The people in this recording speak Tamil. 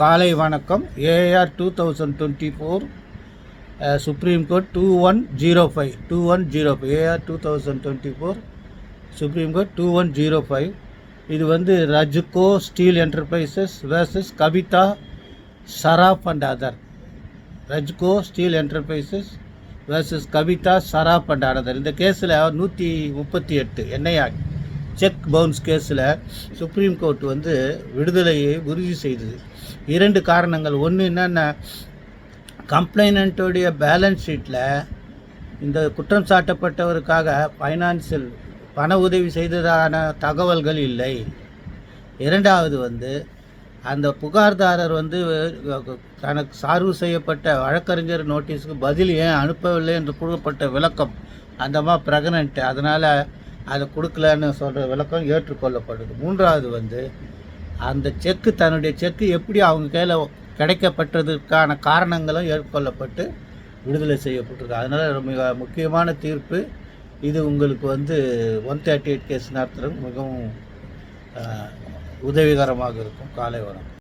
காலை வணக்கம். AR two thousand twenty four supreme court two one zero five two one zero five AR two thousand twenty four supreme court two one zero five இது வந்து Rajco steel enterprises versus Kavita Saraf and other Rajco steel enterprises versus Kavita Saraf and other இந்த கேஸில் நூற்றி முப்பத்தி எட்டு. என்ஐஆர் செக் பவுன்ஸ் கேஸில் சுப்ரீம் கோர்ட் வந்து விடுதலையை உறுதி செய்தது. இரண்டு காரணங்கள். ஒன்று என்னென்ன கம்ப்ளைனண்ட்டுடைய பேலன்ஸ் ஷீட்டில் இந்த குற்றம் சாட்டப்பட்டவருக்காக ஃபைனான்சியல் பண உதவி செய்ததான தகவல்கள் இல்லை. இரண்டாவது வந்து அந்த புகார்தாரர் வந்து தனக்கு சார்பு செய்யப்பட்ட வழக்கறிஞர் நோட்டீஸுக்கு பதில் ஏன் அனுப்பவில்லை என்று கூறப்பட்ட விளக்கம். அந்தமா ப்ரெக்னென்ட் அதனால் அதை கொடுக்கலன்னு சொல்கிற விளக்கம் ஏற்றுக்கொள்ளப்படுது. மூன்றாவது வந்து அந்த செக்கு தன்னுடைய செக்கு எப்படி அவங்க கையில் கிடைக்கப்பட்டதற்கான காரணங்களும் ஏற்றுக்கொள்ளப்பட்டு விடுதலை செய்யப்பட்டிருக்கு. அதனால் மிக முக்கியமான தீர்ப்பு. இது உங்களுக்கு வந்து ஒன் தேர்ட்டி எயிட் கேஸ் நடத்துறது மிகவும் உதவிகரமாக இருக்கும். காலை வணக்கம்.